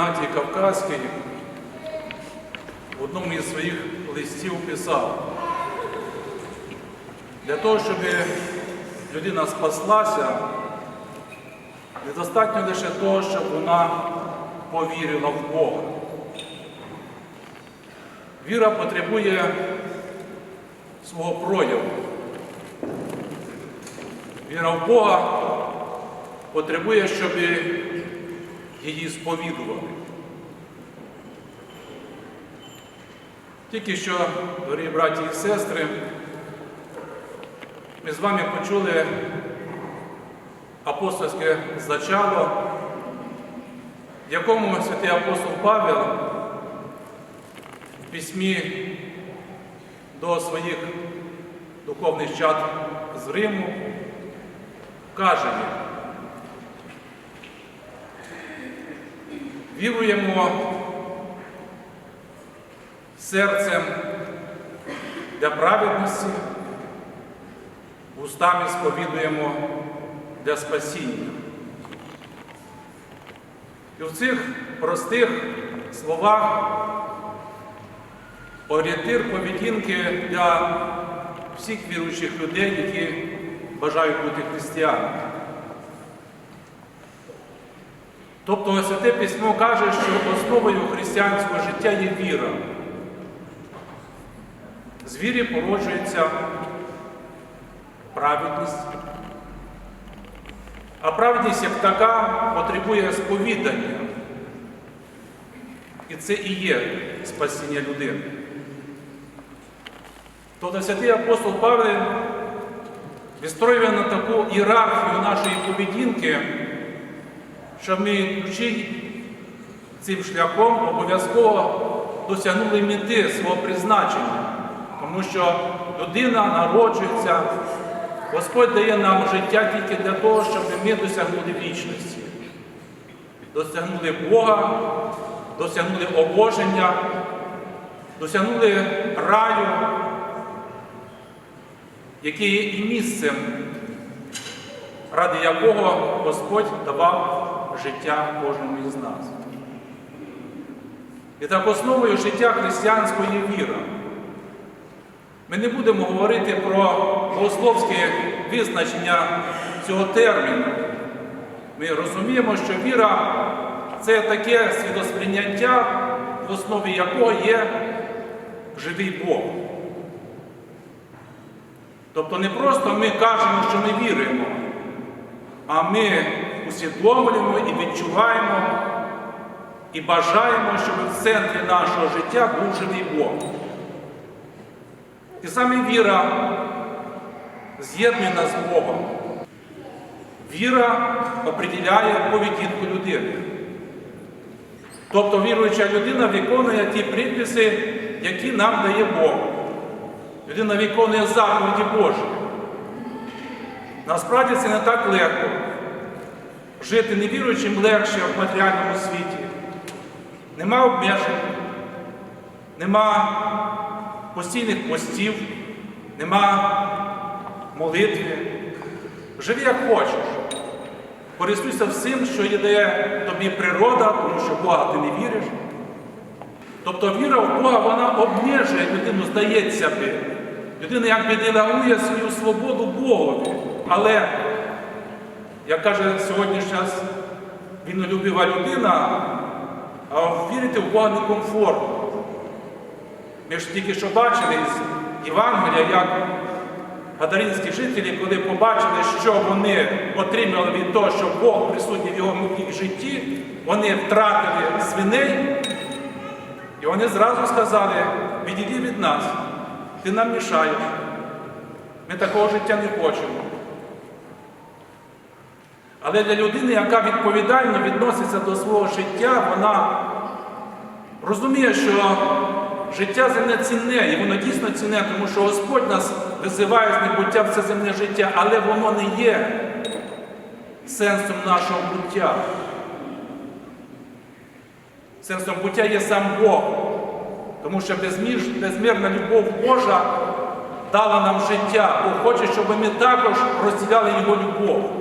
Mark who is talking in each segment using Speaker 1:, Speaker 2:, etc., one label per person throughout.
Speaker 1: Ігнатій Кавказький в одному із своїх листів писав, для того, щоб людина спаслася, недостатньо лише того, щоб вона повірила в Бога. Віра потребує свого прояву. Віра в Бога потребує, щоб її сповідували. Тільки що, дорогі браті і сестри, ми з вами почули апостольське зачало, в якому святий апостол Павел в письмі до своїх духовних чад з Риму каже віруємо серцем для праведності, устами сповідуємо для спасіння. І в цих простих словах орієнтир поведінки для всіх віруючих людей, які бажають бути християнами. Тобто Святе Письмо каже, що основою християнського життя є віра. З вірі породжується праведність. А праведність як така потребує сповідання. І це і є спасіння людини. Тобто святий апостол Павло відстроює на таку ієрархію нашої поведінки, що ми йдучи цим шляхом обов'язково досягнули мети свого призначення. Тому що людина народжується, Господь дає нам життя тільки для того, щоб ми досягнули вічності, досягнули Бога, досягнули обоження, досягнули раю, який є і місцем, ради якого Господь давав життя кожному із нас. І так основою життя християнського є віра. Ми не будемо говорити про богословське визначення цього терміну. Ми розуміємо, що віра це таке свідосприйняття, в основі якого є живий Бог. Тобто не просто ми кажемо, що ми віримо, а ми усвідомлюємо і відчуваємо і бажаємо, щоб в центрі нашого життя був живий Бог. І саме віра з'єднує нас з Богом. Віра определяє поведінку людини. Тобто віруюча людина виконує ті приписи, які нам дає Бог. Людина виконує заповіді Божі. Насправді це не так легко. Жити невіруючим легше в матеріальному світі. Нема обмежень, нема постійних постів, нема молитви. Живи як хочеш. Користуйся всім, що дає тобі природа, тому що Бога ти не віриш. Тобто віра в Бога вона обмежує людину, здається би. Людина якби делегує свою свободу Богові. Але, як каже сьогоднішня вільнолюбива людина, а вірити в Бога некомфортно. Ми ж тільки що бачили з Євангелія, як гадаринські жителі, коли побачили, що вони отримали від того, що Бог присутній в його їх житті, вони втратили свиней, і вони зразу сказали, відійди від нас, ти нам мішаєш. Ми такого життя не хочемо. Але для людини, яка відповідально відноситься до свого життя, вона розуміє, що життя земне цінне, і воно дійсно цінне, тому що Господь нас визиває з небуття в це земне життя, але воно не є сенсом нашого буття. Сенсом буття є сам Бог, тому що безміж, безмірна любов Божа дала нам життя, Бог хоче, щоб ми також розділяли Його любов.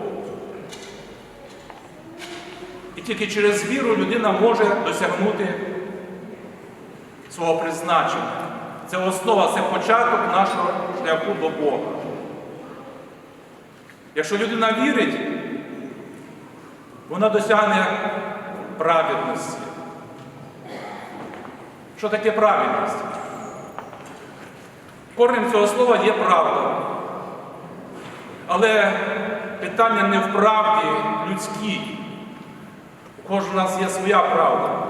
Speaker 1: І тільки через віру людина може досягнути свого призначення. Це основа, це початок нашого шляху до Бога. Якщо людина вірить, вона досягне праведності. Що таке праведність? Корнем цього слова є правда. Але питання не в правді людській. У кожного нас є своя правда.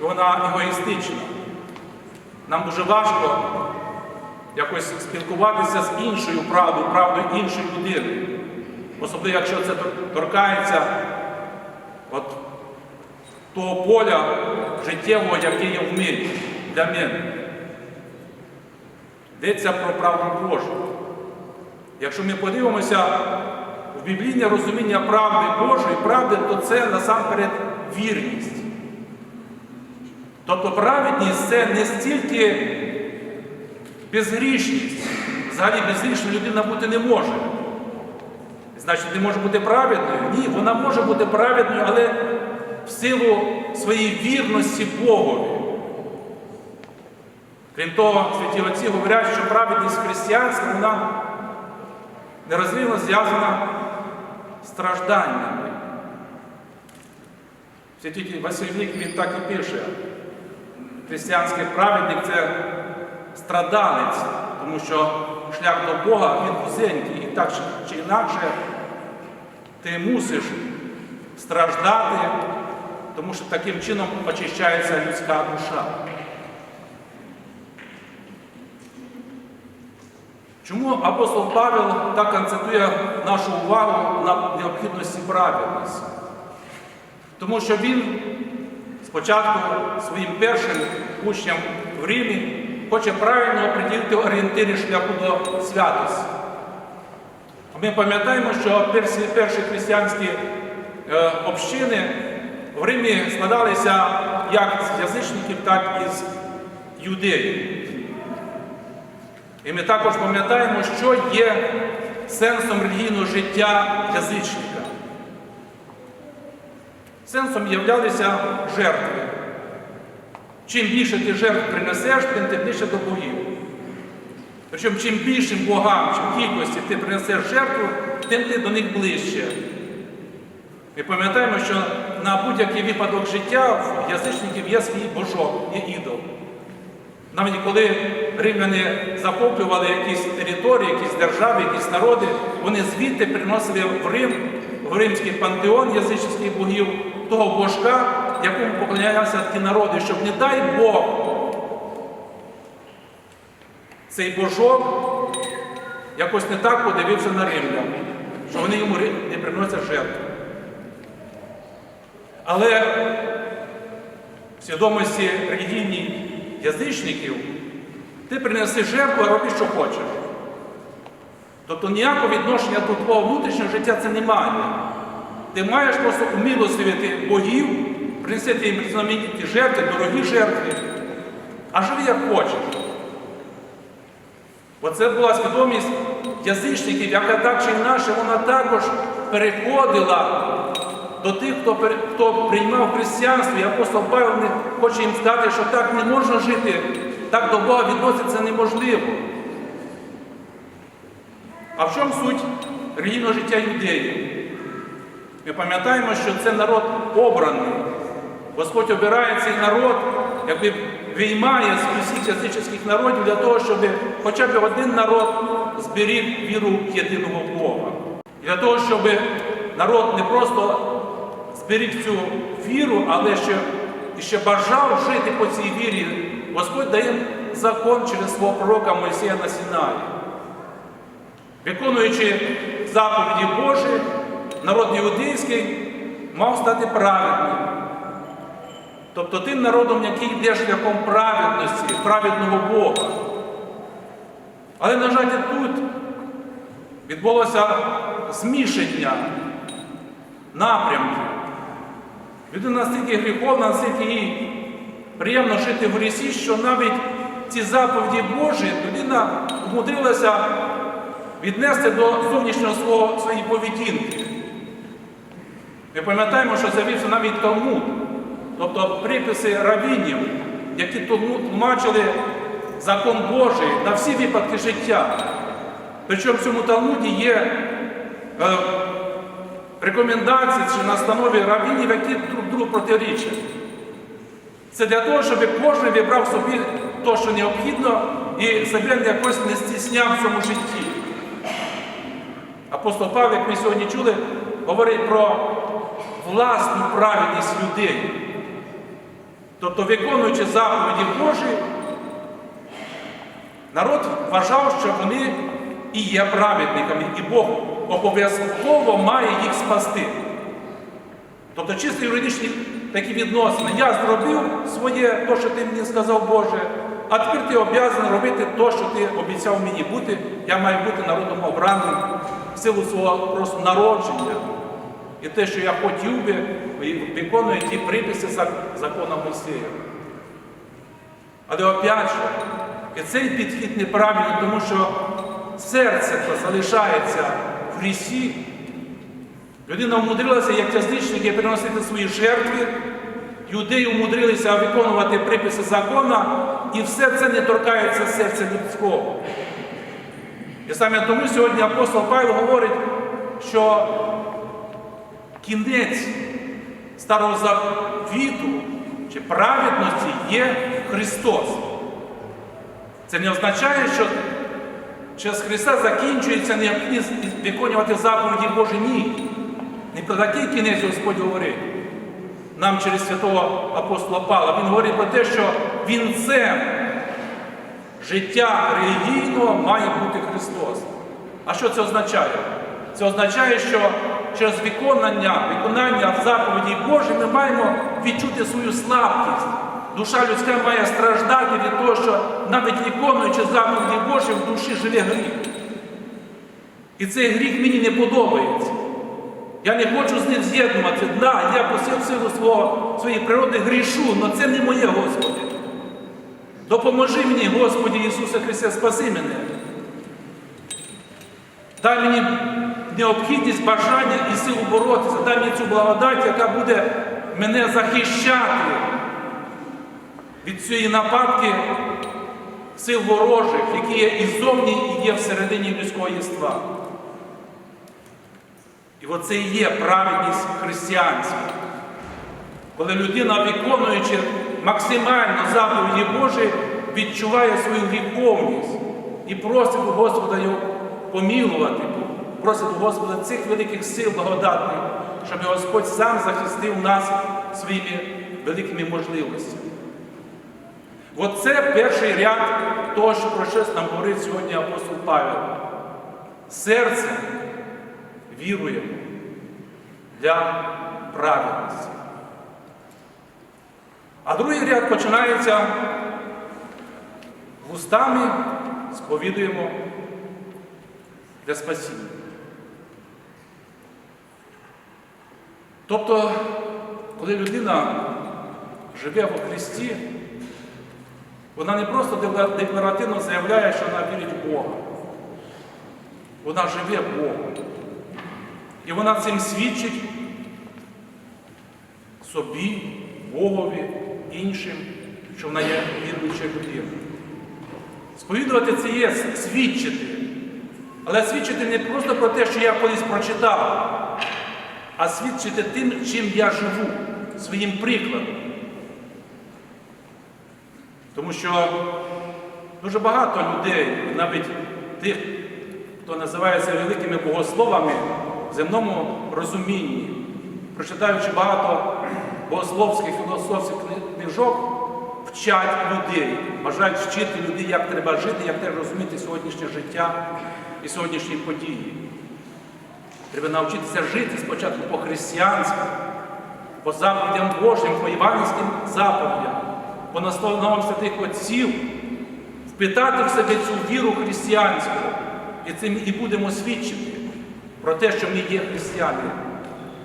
Speaker 1: Вона егоїстична. Нам дуже важко якось спілкуватися з іншою правдою, правдою іншої людини. Особливо, якщо це торкається от того поля життєвого, яке є в мирі для мене. Йдеться про правду Божу. Якщо ми подивимося біблійне розуміння правди Божої, правди, то це насамперед вірність. Тобто праведність це не стільки безгрішність. Взагалі безгрішна людина бути не може. Значить, не може бути праведною? Ні, вона може бути праведною, але в силу своєї вірності Богові. Крім того, святі отці говорять, що праведність християнська, вона нерозривно зв'язана стражданнями. Святитель Васильник він так і пише. Християнський праведник це страдалець, тому що шлях до Бога він вузенький. І так чи інакше ти мусиш страждати, тому що таким чином очищається людська душа. Чому апостол Павел так акцентує нашу увагу на необхідності праведності? Тому що він спочатку своїм першим учням в Римі хоче правильно оприділити орієнтири шляху до святості. Ми пам'ятаємо, що перші, християнські е, общини в Римі складалися як з язичників, так і з юдеїв. І ми також пам'ятаємо, що є сенсом релігійного життя язичника. Сенсом являлися жертви. Чим більше ти жертв принесеш, тим ти ближче до богів. Причому чим більшим богам, чим кількості ти принесеш жертву, тим ти до них ближче. Ми пам'ятаємо, що на будь-який випадок життя в язичників є свій божок, є ідол. Навіть коли римляни захоплювали якісь території, якісь держави, якісь народи, вони звідти приносили в Рим, в римський пантеон язичних богів, того божка, якому поклонялися ті народи, щоб, не дай Бог, цей божок якось не так подивився на римлян, що вони йому не приносять жертву. Але в свідомості релігійній язичників, ти принеси жертву, а роби, що хочеш. Тобто ніякого відношення до твого внутрішнього життя це немає. Ти маєш просто умилосливити богів, принести їм знамениті жертви, дорогі жертви, а живи як хочеш. Оце була свідомість язичників, яка так чи інакше вона також переходила до тих, хто хто приймав християнство, і апостол Павел не хоче їм сказати, що так не можна жити, так до Бога відноситься неможливо. А в чому суть релігійного життя юдеїв? Ми пам'ятаємо, що це народ обраний. Господь обирає цей народ, якби виймає з усіх язичних народів для того, щоб хоча б один народ зберіг віру єдиного Бога. Для того, щоб народ не просто зберіг цю віру, але ще, ще бажав жити по цій вірі, Господь дає закон через свого пророка Мойсія на Сінаї. Виконуючи заповіді Божі, народ іудейський мав стати праведним. Тобто тим народом, який йде шляхом праведності, праведного Бога. Але, на жаль, тут відбулося змішання напрямків. Людина настільки гріховна, настільки їй приємно жити в грісі, що навіть ці заповіді Божі людина умудрилася віднести до зовнішнього свого своєї поведінки. Ми пам'ятаємо, що з'явився навіть Талмуд, тобто приписи равінів, які тлумачили закон Божий на всі випадки життя. Причому в цьому Талмуді є е, рекомендації чи настанови равінів, які друг другу протирічать. Це для того, щоб кожен вибрав собі те, що необхідно, і себе якось не стісняв в цьому житті. Апостол Павло, як ми сьогодні чули, говорить про власну праведність людей. Тобто, виконуючи заповіді Божі, народ вважав, що вони і є праведниками, і Бог обов'язково має їх спасти. Тобто чисто юридичні такі відносини. Я зробив своє, то, що ти мені сказав, Боже, а тепер ти обов'язаний робити те, що ти обіцяв мені бути. Я маю бути народом обраним в силу свого просто народження. І те, що я хотів би, виконую ті приписи зак- закона Мойсея. Але опять же, і цей підхід неправильний, тому що серце залишається в. Людина вмудрилася, як язичники, приносити свої жертви. Юдеї вмудрилися виконувати приписи закона, і все це не торкається серця людського. І саме тому сьогодні апостол Павло говорить, що кінець старого завіту чи праведності є Христос. Це не означає, що через Христа закінчується необхідність виконувати заповіді Божі. Ні. Не про такий кінець Господь говорить нам через святого апостола Павла. Він говорить про те, що вінцем життя релігійного має бути Христос. А що це означає? Це означає, що через виконання, виконання заповіді Божі ми маємо відчути свою слабкість. Душа людська має страждати від того, що навіть виконуючи заповіді Божі, в душі живе гріх. І цей гріх мені не подобається. Я не хочу з ним з'єднуватися. Да, я по сил- силу свого, своєї природи грішу, але це не моє, Господи. Допоможи мені, Господі Ісусе Христе, спаси мене. Дай мені необхідність, бажання і силу боротися. Дай мені цю благодать, яка буде мене захищати від цієї нападки сил ворожих, які є і ззовні, і є всередині людського єства. І оце і є праведність християнська. Коли людина, виконуючи максимально заповіді Божі, відчуває свою гріховність і просить у Господа його помілувати, просить у Господа цих великих сил благодатних, щоб Господь сам захистив нас своїми великими можливостями. Оце перший ряд того, що про щось нам говорить сьогодні апостол Павел. Серце віруємо для праведності. А другий ряд починається вустами сповідуємо для спасіння. Тобто, коли людина живе во Христі, вона не просто декларативно заявляє, що вона вірить в Бога. Вона живе Богом. І вона цим свідчить собі, Богові, іншим, що вона є віруюча людина. Сповідувати це є свідчити. Але свідчити не просто про те, що я колись прочитав, а свідчити тим, чим я живу, своїм прикладом. Тому що дуже багато людей, навіть тих, хто називається великими богословами в земному розумінні, прочитаючи багато богословських філософських книжок, вчать людей, бажають вчити людей, як треба жити, як треба розуміти сьогоднішнє життя і сьогоднішні події. Треба навчитися жити спочатку по-християнськи, по заповідям Божим, по євангельським заповідям, по настановам святих отців, впитати в себе цю віру християнську. І цим і будемо свідчити про те, що ми є християни.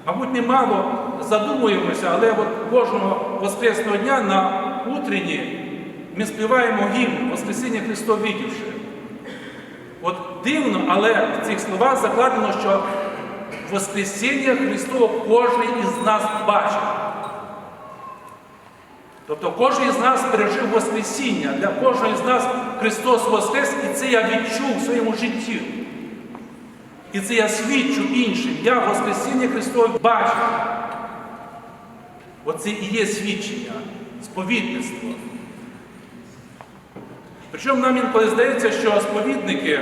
Speaker 1: Мабуть, немало задумуємося, але от кожного Воскресного дня на утренні ми співаємо гімн Воскресіння Христов видівши. От дивно, але в цих словах закладено, що Воскресіння Христове кожен із нас бачить. Тобто кожен із нас пережив Воскресіння. Для кожного із нас Христос Воскрес, і це я відчув в своєму житті. І це я свідчу іншим. Я Воскресіння Христове бачу. Оце і є свідчення, сповідництво. Причому нам інколи здається, що сповідники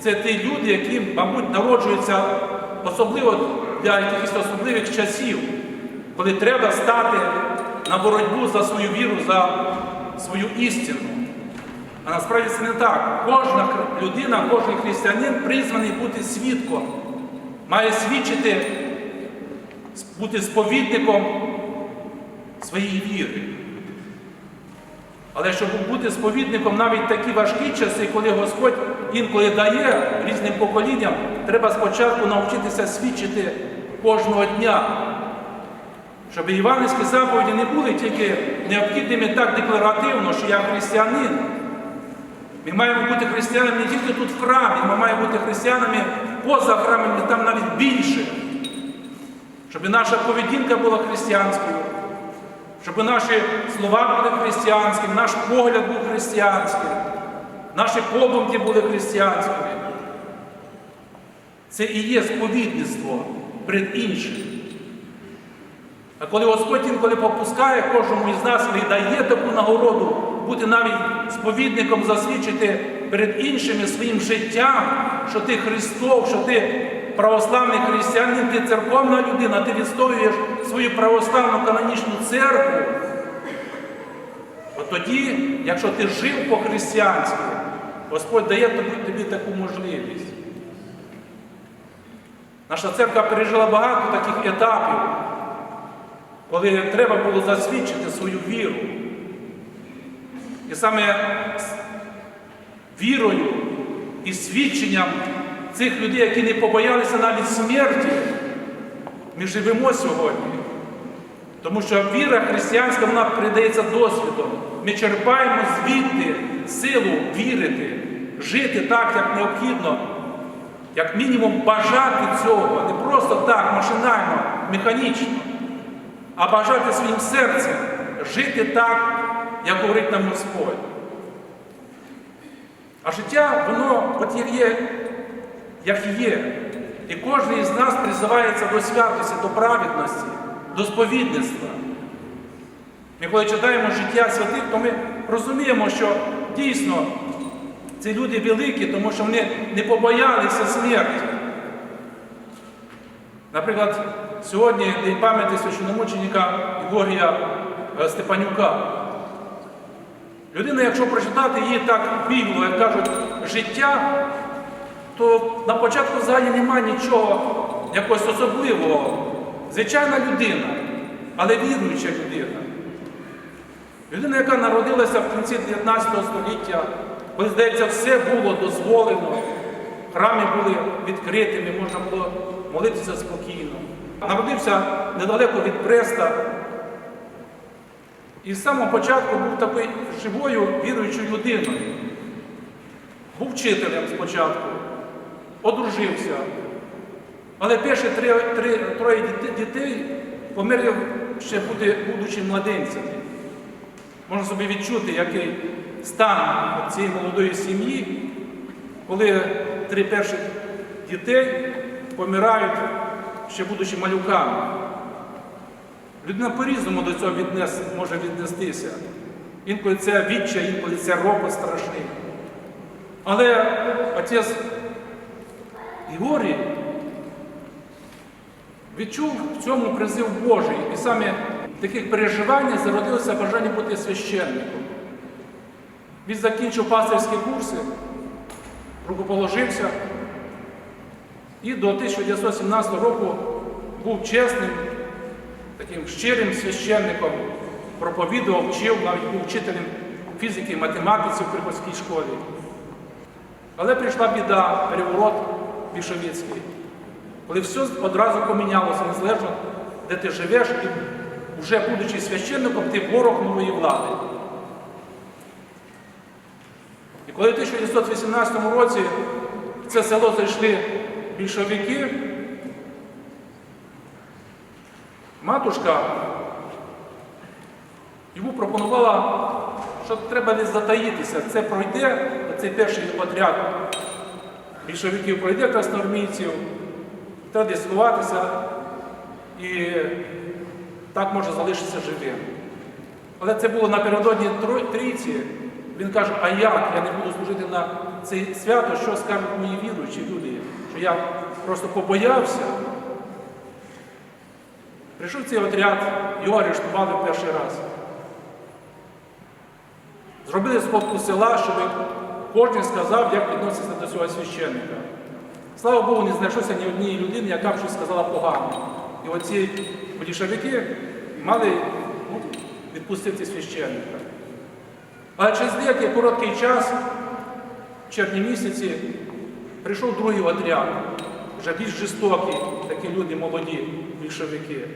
Speaker 1: це ті люди, які, мабуть, народжуються особливо для якихось особливих часів, коли треба стати на боротьбу за свою віру, за свою істину. А насправді це не так. Кожна людина, кожен християнин призваний бути свідком, має свідчити, бути сповідником своєї віри. Але щоб бути сповідником навіть такі важкі часи, коли Господь інколи дає різним поколінням, треба спочатку навчитися свідчити кожного дня. Щоб іванівські заповіді не були тільки необхідними так декларативно, що я християнин. Ми маємо бути християнами не тільки тут в храмі, ми маємо бути християнами поза храмом, там навіть більше. Щоб наша поведінка була християнською, щоб наші слова були християнськими, наш погляд був християнським, наші подумки були християнськими. Це і є сповідництво перед іншим. А коли Господь інколи попускає кожному із нас і дає таку нагороду бути навіть сповідником, засвідчити перед іншими своїм життям, що ти Христов, що ти православний християнин, ти церковна людина, ти відстоюєш свою православну канонічну церкву. От тоді, якщо ти жив по-християнськи, Господь дає тобі, тобі таку можливість. Наша церква пережила багато таких етапів коли треба було засвідчити свою віру. І саме вірою і свідченням цих людей, які не побоялися навіть смерті, ми живемо сьогодні. Тому що віра християнська вона придається досвідом. Ми черпаємо звідти силу вірити, жити так, як необхідно, як мінімум бажати цього, не просто так, машинально, механічно а бажати своїм серцем жити так, як говорить нам Господь. А життя, воно от є, як є. І кожен із нас призивається до святості, до праведності, до сповідництва. Ми коли читаємо життя святих, то ми розуміємо, що дійсно ці люди великі, тому що вони не побоялися смерті. Наприклад, сьогодні день пам'яті священномученика Георгія е, Степанюка. Людина, якщо прочитати її так Біблію, як кажуть, життя, то на початку взагалі немає нічого якогось особливого. Звичайна людина, але віруюча людина. Людина, яка народилася в кінці 19 століття, коли, здається, все було дозволено, храми були відкритими, можна було молитися спокійно. Народився недалеко від Бреста. І з самого початку був такою живою віруючою людиною. Був вчителем спочатку, одружився. Але перші три, три, троє дітей померли ще бути, будучи младенцями. Можна собі відчути, який стан цієї молодої сім'ї, коли три перших дітей помирають, ще будучи малюками. Людина по-різному до цього віднес, може віднестися. Інколи це відчай, інколи це ропот страшний. Але отець Григорій відчув в цьому призив Божий. І саме в таких переживаннях зародилося бажання бути священником. Він закінчив пастирські курси, рукоположився і до 1917 року був чесним, таким щирим священником, проповідував, вчив, навіть був вчителем фізики і математиці в приходській школі. Але прийшла біда, переворот більшовицький, коли все одразу помінялося, незалежно, де ти живеш, і вже будучи священником, ти ворог нової влади. І коли в 1918 році в це село зайшли більшовики, матушка йому пропонувала, що треба не затаїтися. Це пройде, цей перший отряд більшовиків пройде красноармійців, треба десь сховатися і так може залишитися живим. Але це було напередодні трійці. Він каже, а як я не буду служити на це свято, що скажуть мої віруючі люди, я просто побоявся. Прийшов цей отряд, його арештували перший раз. Зробили сходку села, щоб кожен сказав, як відноситься до цього священника. Слава Богу, не знайшлося ні однієї людини, яка б щось сказала погано. І оці більшовики мали ну, відпустити священника. Але через деякий короткий час, в червні місяці, прийшов другий отряд, вже більш жорстокі, такі люди молоді, більшовики.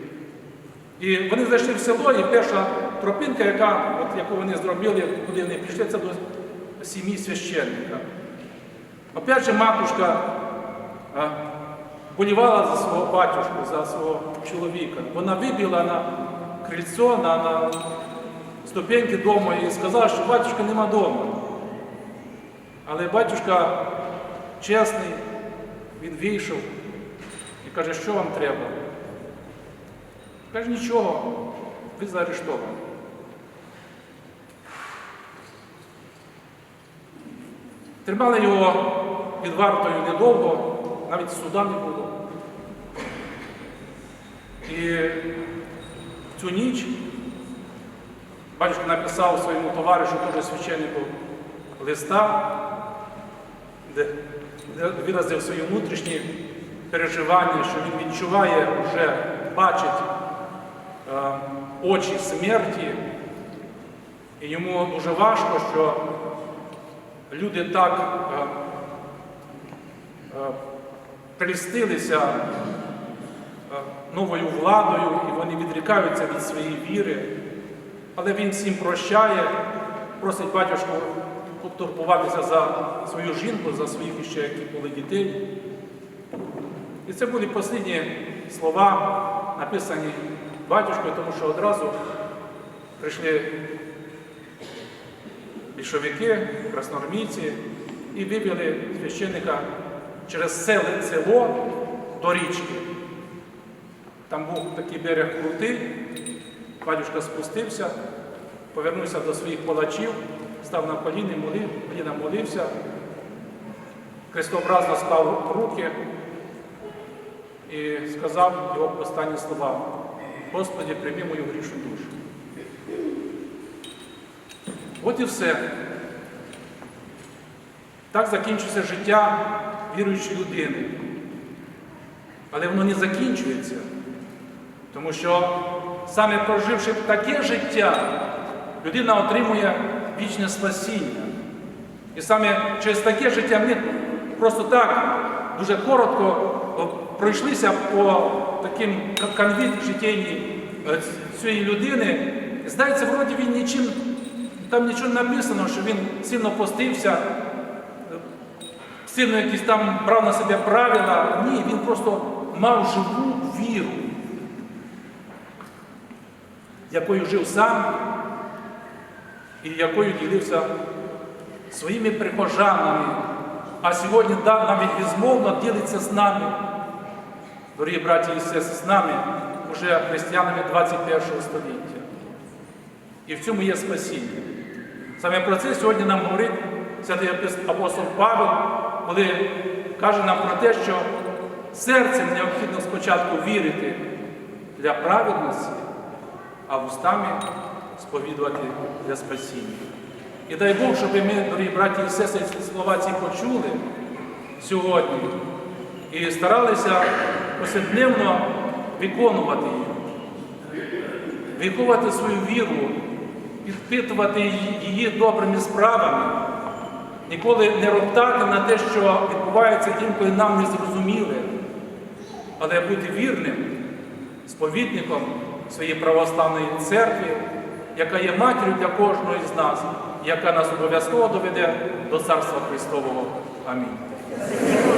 Speaker 1: І вони зайшли в село, і перша тропинка, яка, от, яку вони зробили, куди вони пішли, це до сім'ї священника. Же, матушка а, болівала за свого батюшку, за свого чоловіка. Вона вибігла на крильцо, на, на ступеньки дому і сказала, що батюшка нема вдома. Але батюшка чесний, він вийшов і каже, що вам треба? Каже, нічого, ви заарештовані. Тримали його під вартою недовго, навіть суда не було. І цю ніч батюшка написав своєму товаришу, теж священнику, листа, де виразив свої внутрішні переживання, що він відчуває, вже бачить е, очі смерті, і йому дуже важко, що люди так е, е, прельстилися е, новою владою, і вони відрікаються від своєї віри. Але він всім прощає, просить батюшку потурбуватися за свою жінку, за своїх ще які були дітей. І це були останні слова, написані батюшкою, тому що одразу прийшли більшовики, красноармійці і вивели священника через селе, село до річки. Там був такий берег крутий, батюшка спустився, повернувся до своїх палачів, став на коліни, молив, коліна молився, хрестообразно склав руки і сказав його останні слова. Господи, прийми мою грішну душу. От і все. Так закінчується життя віруючої людини. Але воно не закінчується. Тому що саме проживши таке життя, людина отримує вічне спасіння. І саме через таке життя ми просто так дуже коротко пройшлися по таким к- конвіт життєйній е, цієї людини. Здається, вроді він нічим, там нічого не написано, що він сильно постився, е, сильно якісь там брав на себе правила. Ні, він просто мав живу віру, якою жив сам і якою ділився своїми прихожанами, а сьогодні да, навіть безмовно ділиться з нами, дорогі браті і сестри, з нами, уже християнами 21 століття. І в цьому є спасіння. Саме про це сьогодні нам говорить святий апостол Павел, коли каже нам про те, що серцем необхідно спочатку вірити для праведності, а вустами сповідувати для спасіння. І дай Бог, щоб ми, дорогі браті і сестри, слова ці почули сьогодні і старалися повсякдневно виконувати їх, виховувати свою віру, підпитувати її- добрими справами, ніколи не роптати на те, що відбувається інколи нам незрозуміле, але бути вірним сповідником своєї православної церкви, яка є матір'ю для кожного з нас, яка нас обов'язково доведе до Царства Христового. Амінь.